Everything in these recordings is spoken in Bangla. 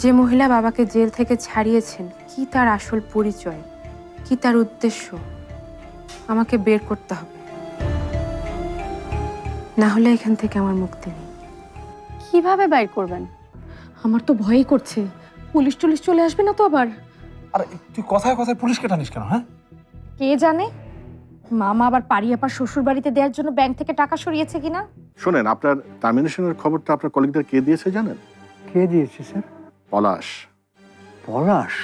যে মহিলা বাবাকে জেল থেকে ছাড়িয়েছেন কি তার আসল পরিচয়? কি তার উদ্দেশ্য? আমাকে বের করতে হবে। না হলে এখান থেকে আমার মুক্তি নেই। কীভাবে বাইর করবেন? আমার তো ভয়ই করছে। পুলিশ টুলিশ চলে আসবে না তো আবার? আর তুই কথায় কথায় পুলিশকে টানিস কেন হ্যাঁ? কে জানে? মামা আবার পারিয়াপার শ্বশুর বাড়িতে দেওয়ার জন্য ব্যাংক থেকে টাকা সরিয়েছে কিনা? শোনেন আপনার টার্মিনেশনের খবরটা আপনার কলিগদের কে দিয়েছে জানেন? কে দিয়েছে স্যার পলাশ। পলাশ?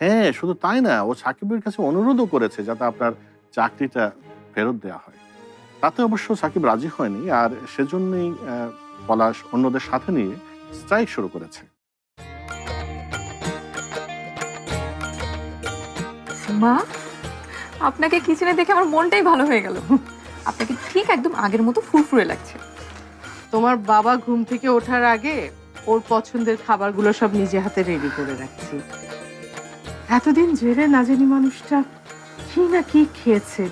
হ্যাঁ শুধু তাই না ও সাকিবের কাছে অনুরোধও করেছে যাতে আপনার চাকরিটা ফেরত দেওয়া হয়। তাতে অবশ্য সাকিব রাজি হয়নি আর সেজন্যই পলাশ অন্যদের সাথে নিয়ে স্ট্রাইক শুরু করেছে। মা আপনাকে কিচেনে দেখে আমার মনটাই ভালো হয়ে গেল। আপনাকে ঠিক একদম আগের মতো ফুরফুরে লাগছে। তোমার বাবা ঘুম থেকে ওঠার আগে ওর পছন্দের খাবারগুলো সব নিজে হাতে রেডি করে রাখছি। এতদিন জেলে না জানি মানুষটা কি না কি খেয়েছে।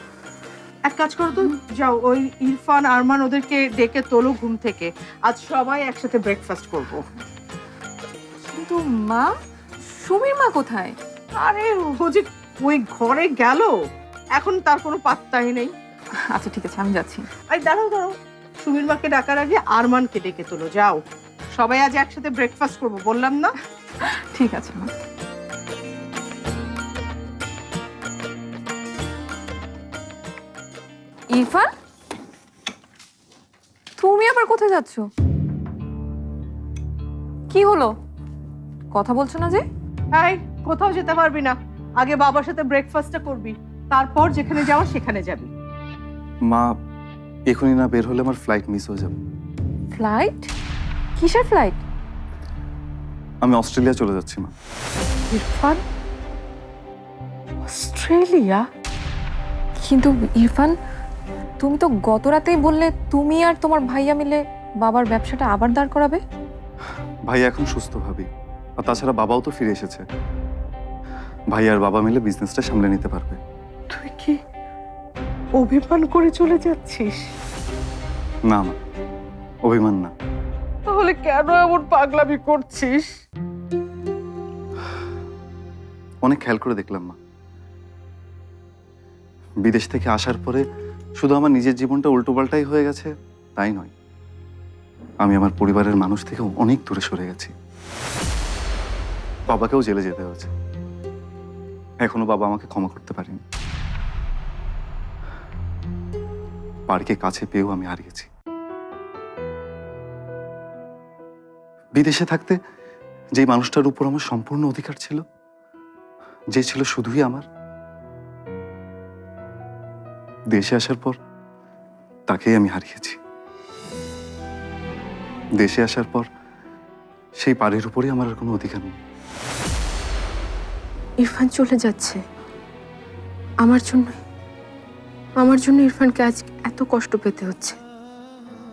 এক কাজ করো তো যাও ওই ইরফান আরমান ওদেরকে ডেকে তোলো ঘুম থেকে। আজ সবাই একসাথে ব্রেকফাস্ট করব। কিন্তু মা সুমির মা কোথায়? আরে ও যে ওই ঘরে গেল। এখন তার কোনো পাত্তাই নেই। আচ্ছা ঠিক আছে আমি যাচ্ছি। আরে দাঁড়াও দাঁড়াও। সুমির মাকে ডাকার আগে আরমানকে ডেকে তোলো যাও। সবাই আজ একসাথে ব্রেকফাস্ট করব বললাম না? ঠিক আছে মা। ইরফান তুমি আবার কোথায় যাচ্ছ? কি হলো? কথা বলছো না যে? এই কোথাও যেতে পারবি না। আগে বাবার সাথে ব্রেকফাস্টটা করবি তারপর যেখানে যাওয়া সেখানে যাবি। মা এখনই না বের হলে আমার ফ্লাইট মিস হয়ে যাবে। ফ্লাইট কিসের ফ্লাইট আমি অস্ট্রেলিয়া চলে যাচ্ছি মা। ইরফান? অস্ট্রেলিয়া? কিন্তু ইরফান তুমি তো গত রাতেই বললে তুমি আর তোমার ভাইয়া মিলে বাবার ব্যবসাটা আবার দাঁড় করাবে? ভাই এখন সুস্থ ভাবি আর তাছাড়া বাবাও তো ফিরে এসেছে। ভাই আর বাবা মিলে বিজনেসটা সামলে নিতে পারবে। তুই কি অভিমান করে চলে যাচ্ছিস? না মা অভিমান না। তাহলে কেন এমন পাগলামি করছিস? অনেক খেয়াল করে দেখলাম মা। বিদেশ থেকে আসার পরে শুধু আমার নিজের জীবনটা উল্টোপাল্টাই হয়ে গেছে, তাই নয়। আমি আমার পরিবারের মানুষ থেকে অনেক দূরে সরে গেছি। বাবাকেও জেলে যেতে হয়েছে। এখনও বাবা আমাকে ক্ষমা করতে পারেনি। বাড়িকে কাছে পেয়েও আমি হারিয়েছি। বিদেশে থাকতে যে মানুষটার উপর আমার সম্পূর্ণ অধিকার ছিল, যে ছিল শুধুই আমার। দেশে আসার পর তাকেই আমি হারিয়েছি। দেশে আসার পর সেই পাড়ের উপরে আমার আর কোনো অধিকার নেই। ইরফান চলে যাচ্ছে। আমার জন্য আমার জন্য ইরফানকে আজ এত কষ্ট পেতে হচ্ছে।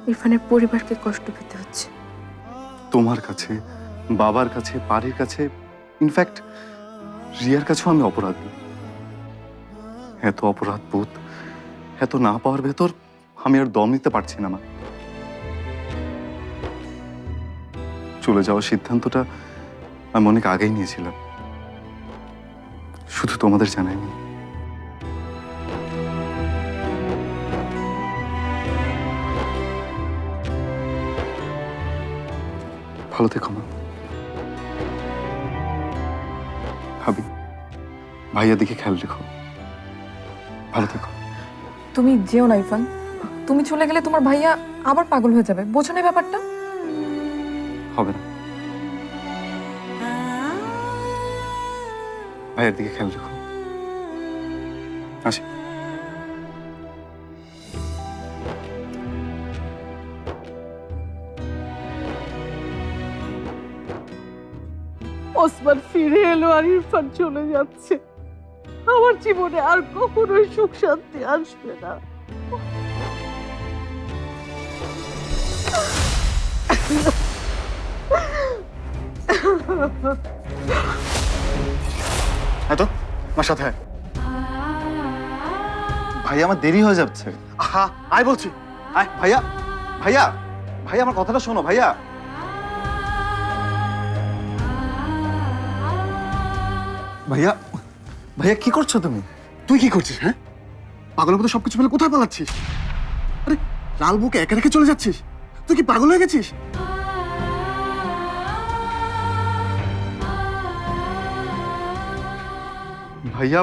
ইরফানের পরিবারকে কষ্ট পেতে হচ্ছে। তোমার কাছে, বাবার কাছে পাড়ের কাছে ইনফ্যাক্ট রিয়ার কাছেও আমি অপরাধী এত অপরাধ বোধ, এত না পাওয়ার ভেতর আমি আর দম নিতে পারছি না, মা। চলে যাওয়ার সিদ্ধান্তটা আমি অনেক আগেই নিয়েছিলাম। শুধু তোমাদের জানাইনি ভালো থেকো মা। ভাবি ভাইয়া দিকে খেয়াল রেখো। ভালো থেকো। তুমি যেও না ইরফান। তুমি চলে গেলে তোমার ভাইয়া আবার পাগল হয়ে যাবে। বোঝো না ব্যাপারটা? হবে না। ভাইয়ের দিকে খেয়াল রেখো। ওসমান ফিরে এলো আর ইরফান চলে যাচ্ছে। আমার জীবনে আর কখনোই সুখ শান্তি আসবে না। হ্যাঁ তো, আমার সাথে আয়। ভাই আমার দেরি হয়ে যাচ্ছে। আহা, আয় বলছি। আয়, ভাইয়া ভাইয়া ভাইয়া, আমার কথাটা শোনো, ভাইয়া। ভাইয়া ভাইয়া কি করছ তুমি? তুই কি করছিস হ্যাঁ? পাগলের মতো সবকিছু ফেলে কোথায় পালাচ্ছিস? আরে লাল বুকে একা রেখে চলে যাচ্ছিস? তুই কি পাগল হয়ে গেছিস? ভাইয়া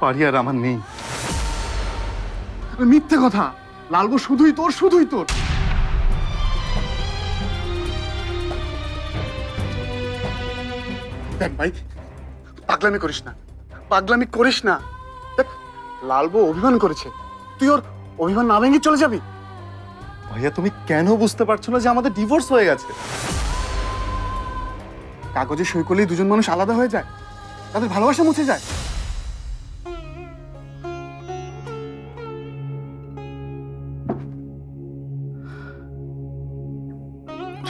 পারি আর আমার নেই। মিথ্যে কথা। লালবু শুধুই তোর শুধুই তোর। দেখ ভাই পাগলামি করিস না। পাগলামি করিস না। দেখ লালবু অভিমান করেছে। তুই ওর অভিমান না ভেঙে চলে যাবি? ভাইয়া, তুমি কেন বুঝতে পারছ না যে আমাদের ডিভোর্স হয়ে গেছে? কাগজে সই করলেই দুজন মানুষ আলাদা হয়ে যায়। তাদের ভালোবাসা মুছে যায়।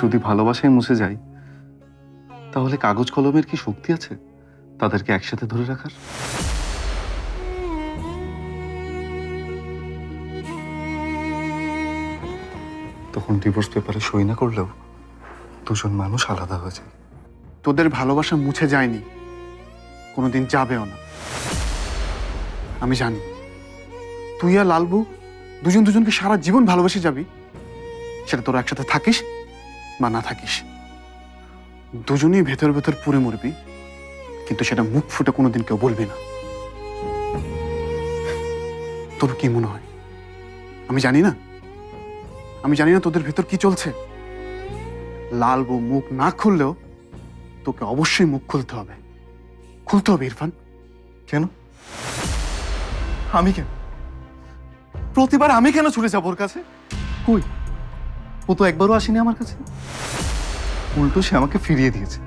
যদি ভালোবাসায় মুছে যায়, তাহলে কাগজ কলমের কি শক্তি আছে? তাদেরকে একসাথে ধরে রাখার? তখন ডিভোর্স পেপারে সই না করলেও দুজন মানুষ আলাদা হয়ে যায়। তোদের ভালোবাসা মুছে যায়নি। কোনোদিন যাবেও না। আমি জানি। তুই আর লালবু দুজন দুজনকে সারা জীবন ভালোবেসে যাবি। সেটা তোরা একসাথে থাকিস বা না থাকিস। দুজনেই ভেতর ভেতর পুড়ে মরবি। কিন্তু সেটা মুখ ফুটে কোনোদিন কেউ বলবি না। তোর কি মনে হয়? আমি জানি না। আমি জানি না তোদের ভেতর কি চলছে। লাল বউ মুখ না খুললেও তোকে অবশ্যই মুখ খুলতে হবে। খুলতে হবে, ইরফান। কেন? আমি কেন? প্রতিবার আমি কেন ছুটে যাব ওর কাছে? কই? ও তো একবারও আসেনি আমার কাছে। উল্টো সে আমাকে ফিরিয়ে দিয়েছে।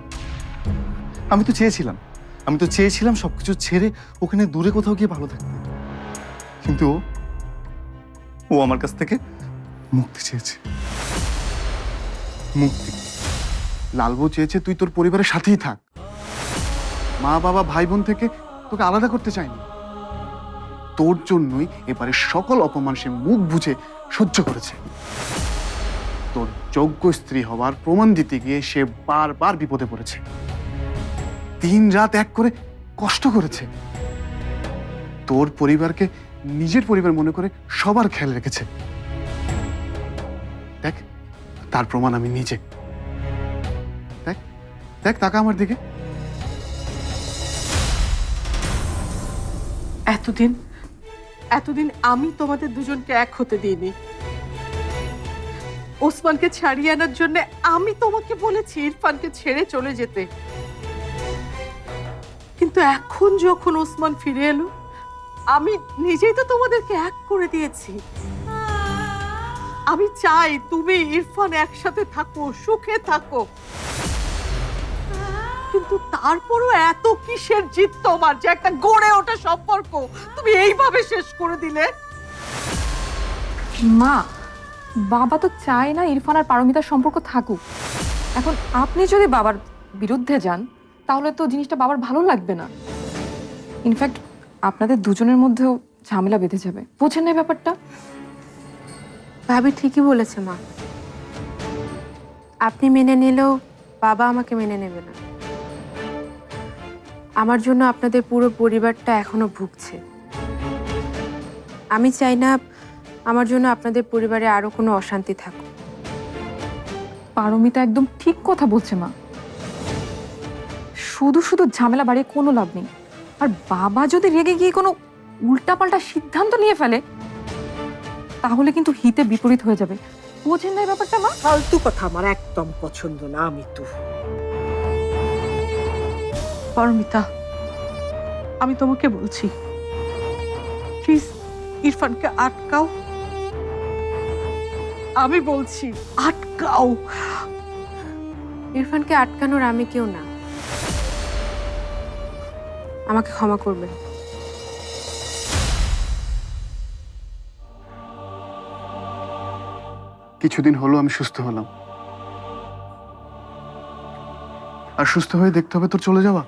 আমি তো চেয়েছিলাম। আমি তো চেয়েছিলাম সবকিছু ছেড়ে ওখানে দূরে কোথাও গিয়ে ভালো থাকতে। কিন্তু ও আমার কাছ থেকে মুক্তি চেয়েছে। মুক্তি। লালবু চেয়েছে তুই তোর পরিবারের সাথেই থাক। মা, বাবা ভাই বোন থেকে তোকে আলাদা করতে চায়নি তোর জন্যই এবারে সকল অপমান সে মুখ বুঝে সহ্য করেছে। তোর যোগ্য স্ত্রী হওয়ার প্রমাণ দিতে গিয়ে সে বারবার বিপদে পড়েছে। দিন রাত এক করে কষ্ট করেছে। তোর পরিবারকে নিজের পরিবার মনে করে সবার খেয়াল রেখেছে। দেখ, তার প্রমাণ আমি নিজে। দেখ দেখ, তাকা আমার দিকে। এতদিন এতদিন আমি তোমাদের দুজনকে এক হতে দিইনি। ওসমানকে ছাড়িয়ে আনার জন্য আমি তোমাকে বলেছি, ইরফানকে ছেড়ে চলে যেতে। কিন্তু এখন যখন ওসমান ফিরে এলো, আমি নিজেই তো তোমাদেরকে এক করে দিয়েছি। আমি চাই তুমি, ইরফান, একসাথে থাকো, সুখে থাকো। কিন্তু তারপরও এত কিসের জিত তোমার যে একটা গড়ে ওঠা সম্পর্ক তুমি এইভাবে শেষ করে দিলে? মা, বাবা তো চায় না ইরফান আর পারমিতার সম্পর্ক থাকুক। এখন আপনি যদি বাবার বিরুদ্ধে যান তাহলে তো জিনিসটা বাবার ভালো লাগবে না। ইনফ্যাক্ট আপনাদের দুজনের মধ্যেও ঝামেলা বেঁধে যাবে। বোঝেন না ব্যাপারটা? ভাবি ঠিকই বলেছে মা। আপনি মেনে নিলেও বাবা আমাকে মেনে নেবে না। আমার জন্য আপনাদের পুরো পরিবারটা এখনও ভুগছে। আমি চাই না আমার জন্য আপনাদের পরিবারে আরও কোনো অশান্তি থাকুক। পারমিতা একদম ঠিক কথা বলছে মা। শুধু শুধু ঝামেলা বাড়িয়ে কোনো লাভ নেই। আর বাবা যদি রেগে গিয়ে কোনো উল্টাপাল্টা সিদ্ধান্ত নিয়ে ফেলে তাহলে কিন্তু হিতে বিপরীত হয়ে যাবে। বোঝেন না এই ব্যাপারটা মা? ফালতু কথা আমার একদম পছন্দ না আমি তো পারমিতা আমি তোমাকে বলছি প্লিজ ইরফানকে আটকাও। আমি বলছি আটকাও। ইরফানকে আটকানোর আমি কেউ না। আমাকে ক্ষমা করবেন কিছুদিন হলো আমি সুস্থ হলাম। আর সুস্থ হয়ে দেখতে হবে তোর চলে যাওয়া।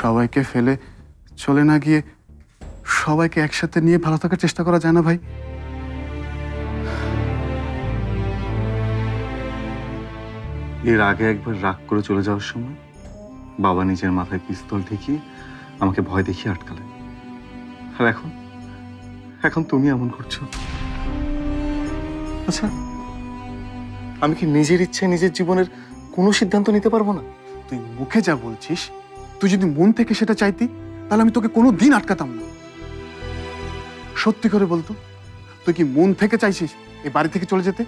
সবাইকে ফেলে চলে না গিয়ে সবাইকে একসাথে নিয়ে ভালো থাকার চেষ্টা করা যায় না ভাই। এর আগে একবার রাগ করে চলে যাওয়ার সময় বাবা নিজের মাথায় পিস্তল ঠেকিয়ে আমাকে ভয় দেখিয়ে আটকালে আর এখন? এখন তুমি এমন করছ? আচ্ছা আমি কি নিজের ইচ্ছে নিজের জীবনের কোনো সিদ্ধান্ত নিতে পারব না? তুই মুখে যা বলছিস, তুই যদি মন থেকে সেটা চাইতি, তাহলে আমি তোকে কোনো দিন আটকাতাম না। সত্যি করে বলতো, তুই কি মন থেকে চাইছিস এই বাড়ি থেকে চলে যেতে?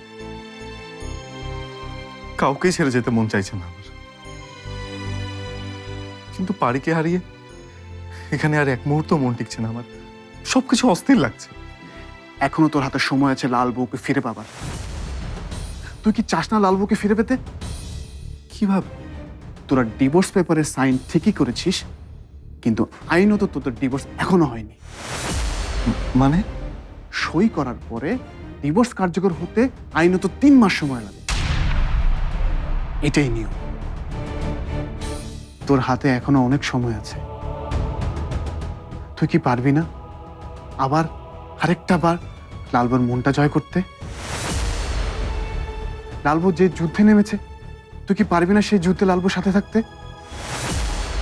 কাউকেই ছেড়ে যেতে মন চাইছে না আমার। কিন্তু বাড়িকে হারিয়ে এখানে আর এক মুহূর্ত মন টিকছে না আমার। সবকিছু অস্থির লাগছে। এখনও তোর হাতে সময় আছে লাল বউকে ফিরে পাবার। তুই কি চাস না লাল বউকে ফিরে পেতে? কীভাবে তোরা ডিভোর্স পেপারে সাইন ঠিকই করেছিস কিন্তু আইনত তোদের ডিভোর্স এখনও হয়নি। মানে? সই করার পরে ডিভোর্স কার্যকর হতে আইনত তিন মাস সময় লাগে। এটাই নিয়ম। তোর হাতে এখনও অনেক সময় আছে। তুই কি পারবি না? আবার আরেকটা বার লালবুর মনটা জয় করতে? লালবু যে যুদ্ধে নেমেছে, তুই কি পারবি না সেই যুদ্ধে লালবুর সাথে থাকতে?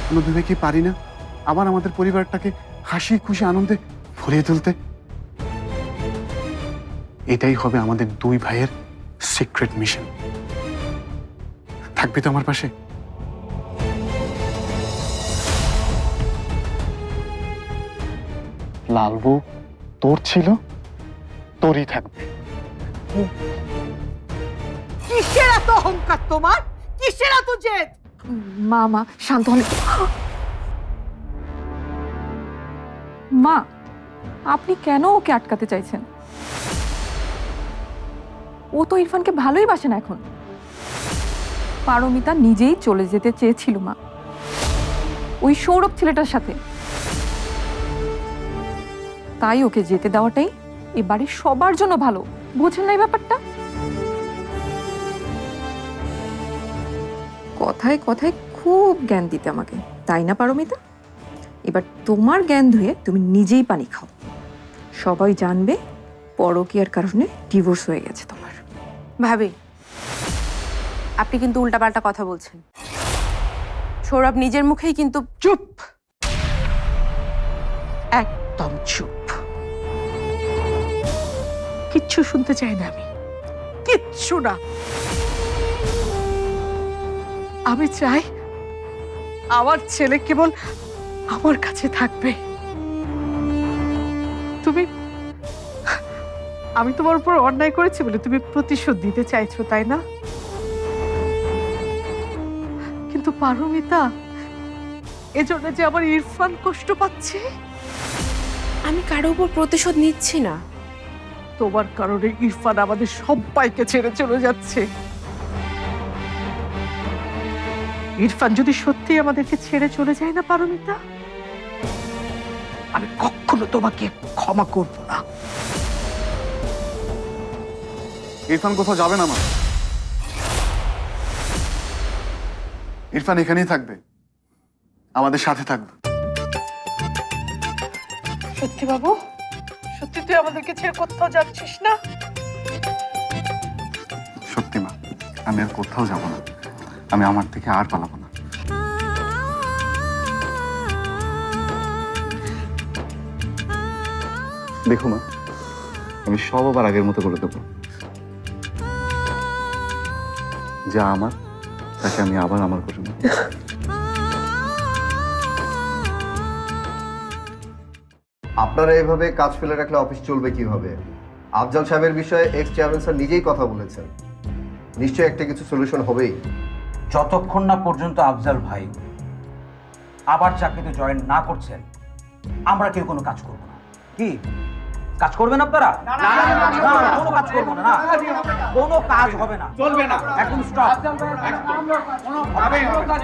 আমরা ভেবে কি পারি না আবার আমাদের পরিবারটাকে হাসি, খুশি, আনন্দে ভরিয়ে তুলতে? এটাই হবে আমাদের দুই ভাইয়ের সিক্রেট মিশন থাকবি তো আমার পাশে? লালবু তোর ছিল? তোরই থাকবে। কিসের এত অহংকার তোমার? কিসের এত জেদ? মা মা শান্ত হন। মা আপনি কেন ওকে আটকাতে চাইছেন? ও তো ইরফানকে ভালোই বাসে না এখন। পারমিতা নিজেই চলে যেতে চেয়েছিল, মা। ওই সৌরভ ছেলেটার সাথে। তাই ওকে যেতে দেওয়াটাই এ সবার জন্য ভালো। বোঝেন না এই ব্যাপারটা? কথায় কথায় খুব জ্ঞান দিতে আমাকে। তাই না, পারমিতা? এবার তোমার জ্ঞান ধুয়ে তুমি নিজেই পানি খাও। সবাই জানবে পরকীয়ার কারণে ডিভোর্স হয়ে গেছে তোমার। ভাবি আপনি কিন্তু উল্টাপাল্টা কথা বলছেন। সৌরভ নিজের মুখেই কিন্তু চুপ। একদম চুপ। কিচ্ছু শুনতে চাই না আমি। কিচ্ছু না। আমি চাই আমার ছেলে কেবল আমার কাছে থাকবে। তুমি, আমি তোমার উপর অন্যায় করেছি বলে তুমি প্রতিশোধ দিতে চাইছো, তাই না? কিন্তু পারমিতা এজন্য যে আমার ইরফান কষ্ট পাচ্ছে? আমি কারও উপর প্রতিশোধ নিচ্ছি না। তোমার কারণে ইরফান আমাদের সবাইকে ছেড়ে চলে যাচ্ছে। ইরফান যদি সত্যি আমাদেরকে ছেড়ে চলে যায় না পারমিতা? আমি কখনো তোমাকে ক্ষমা করব না। ইরফান কোথাও যাবে না মা। ইরফান এখানেই থাকবে। আমাদের সাথে থাকবে। সত্যি বাবু? সত্যি তুই আমাদেরকে ছেড়ে কোথাও যাচ্ছিস না? সত্যি মা আমি আর কোথাও যাব না। আমি আমার থেকে আর পালাবো না। দেখো মা আমি সব আবার আগের মতো করে দেবো। যা আমার তাকে আমি আবার আমার করে নেব আপনারা এভাবে কাজ ফেলে রাখলে অফিস চলবে কীভাবে? আফজাল সাহেবের বিষয়ে এক্স চেয়ারম্যান স্যার নিজেই কথা বলেছেন। নিশ্চয়ই একটা কিছু সলিউশন হবেই। যতক্ষণ না পর্যন্ত আফজাল ভাই আবার চাকরিতে জয়েন না করছেন আমরা কেউ কোনো কাজ করব না। কি? কাজ করবেন আপনারা? না, না, না, কোনো কাজ করব না না। কোনো কাজ হবে না। চলবে না। একদম স্টপ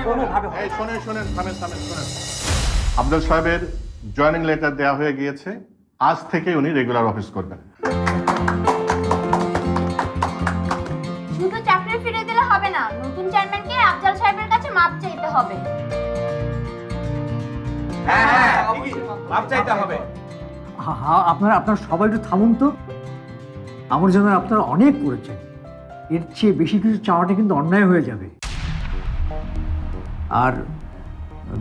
কোনোভাবে না। শোনেন শোনেন থামেন থামেন শোনেন। আব্দুল সাহেবের জয়েনিং লেটার দেওয়া হয়ে গিয়েছে। আজ থেকে উনি রেগুলার অফিস করবেন। শুধু চাকরি ফিরে দিলে হবে না নতুন চেয়ারম্যানকে আফজাল সাহেবের কাছে মাপ চাইতে হবে। লাভ চাইতে হবে। হ্যাঁ আপনারা আপনারা সবাই একটু থামুন তো। আমার জন্য আপনারা অনেক করেছেন। এর চেয়ে বেশি কিছু চাওয়াটা কিন্তু অন্যায় হয়ে যাবে। আর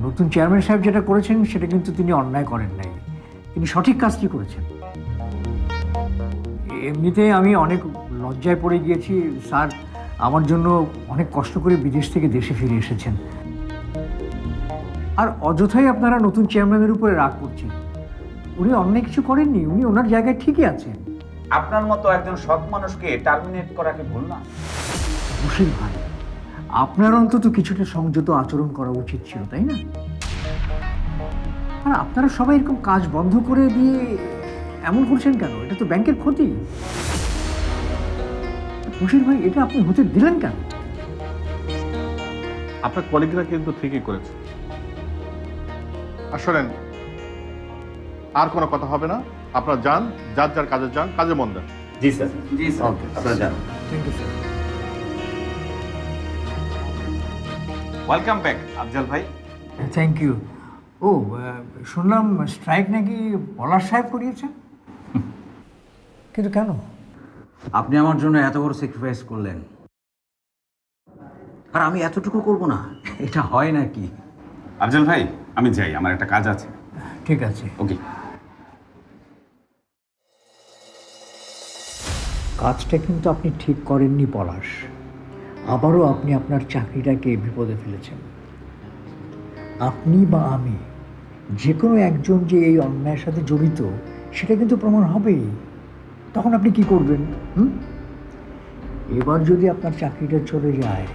নতুন চেয়ারম্যান সাহেব যেটা করেছেন, সেটা কিন্তু তিনি অন্যায় করেন নাই। তিনি সঠিক কাজটি করেছেন? এমনিতে আমি অনেক লজ্জায় পড়ে গিয়েছি। স্যার, আমার জন্য অনেক কষ্ট করে বিদেশ থেকে দেশে ফিরে এসেছেন। আর অযথাই আপনারা নতুন চেয়ারম্যানের উপরে রাগ করছেন। উনি অন্য কিছু করেননি উনি ওনার জায়গায় ঠিকই আছেন। আপনার মতো একজন সৎ মানুষকে টার্মিনেট করাকে ভুল না? মুশির ভাই। আপনার অন্তত কিছুটা সংযত আচরণ করা উচিত ছিল তাই না? আর আপনারা সবাই এরকম কাজ বন্ধ করে দিয়ে এমন করছেন কেন? এটা তো ব্যাংকের ক্ষতি। মুশির ভাই এটা আপনি হতে দিলেন কেন? আপনার কলিগরা কিন্তু ঠিকই করেছে। আর শোনেন আর কোনো কথা হবে না। আপনারা যান যার যার কাজে যান কাজে মন দেন। জি স্যার। জি স্যার। ওকে আপনারা যান। Thank you sir welcome back Afzal ভাই। থ্যাংক ইউ ও শুনলাম স্ট্রাইক নাকি পলাশ সাহেব করিয়েছেন? কিন্তু কেন? আপনি আমার জন্য এত বড় স্যাক্রিফাইস করলেন। আর আমি এতটুকু করব না এটা হয় নাকি? আফজল ভাই আমি যাই আমার একটা কাজ আছে। ঠিক আছে। ওকে কাজটা কিন্তু আপনি ঠিক করেননি পলাশ। আবারও আপনি আপনার চাকরিটাকে বিপদে ফেলেছেন। আপনি বা আমি যে কোনো একজন যে এই অন্যায়ের সাথে জড়িত, সেটা কিন্তু প্রমাণ হবেই। তখন আপনি কি করবেন, হুম? এবার যদি আপনার চাকরিটা চলে যায়,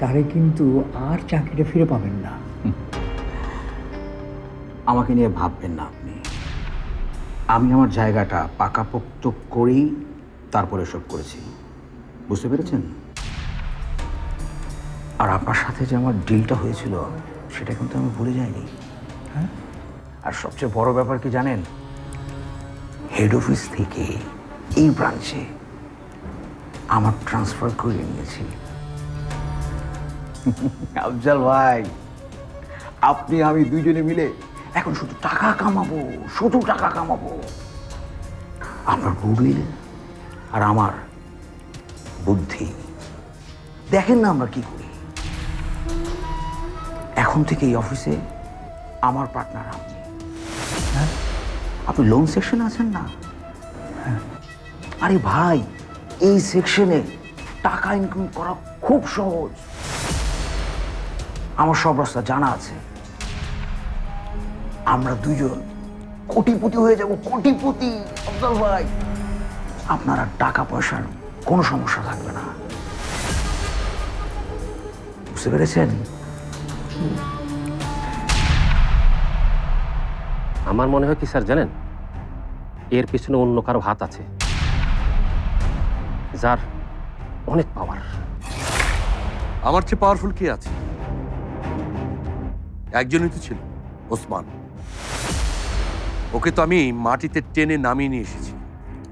তাহলে কিন্তু আর চাকরিটা ফিরে পাবেন না। আমাকে নিয়ে ভাববেন না আপনি। আমি আমার জায়গাটা পাকাপোক্ত করেই তারপরে সব করেছি। বুঝতে পেরেছেন? আর আপনার সাথে যে আমার ডিলটা হয়েছিল, সেটা কিন্তু আমি ভুলে যাইনি। হ্যাঁ? আর সবচেয়ে বড় ব্যাপার কি জানেন? হেড অফিস থেকে এই ব্রাঞ্চে আমার ট্রান্সফার করে নিয়েছি। আফজাল ভাই, আপনি আমি দুইজনে মিলে এখন শুধু টাকা কামাবো, শুধু টাকা কামাবো। আপনার গুগল আর আমার বুদ্ধি। দেখেন না আমরা কি করি। এখন থেকে এই অফিসে আমার পার্টনার আপনি। হ্যাঁ? আপনি লোন সেকশনে আছেন না? হ্যাঁ। আরে ভাই, এই সেকশনে টাকা ইনকাম করা খুব সহজ। আমার সব রাস্তা জানা আছে। আমরা দুজন কোটিপতি হয়ে যাব, কোটিপতি। আফজাল ভাই। আপনার আর টাকা পয়সার কোনো সমস্যা থাকবে না। বুঝতে পেরেছেন? আমার মনে হয় কি স্যার জানেন? এর পিছনে অন্য কারও হাত আছে যার অনেক পাওয়ার আমার চেয়ে পাওয়ারফুল কে আছে? একজনই তো ছিল ওসমান। ওকে তো আমি মাটিতে টেনে নামিয়ে নিয়ে এসেছি।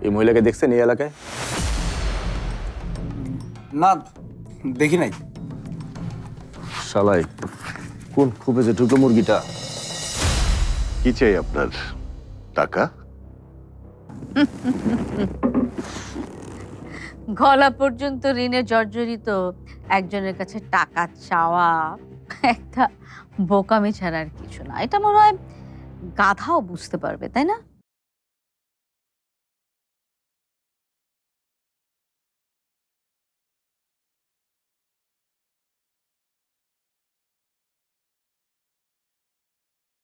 এই মহিলাকে দেখছেন এই এলাকায়? না দেখি নাই। শালাই কোন খুবে যে ঢুকলো মুরগিটা? কি চাই আপনার? টাকা? গলা পর্যন্ত ঋণে জর্জরিত একজনের কাছে টাকা চাওয়া একটা বোকামি ছাড়া আর কিছু না। এটা মনে হয় গাধাও বুঝতে পারবে তাই না?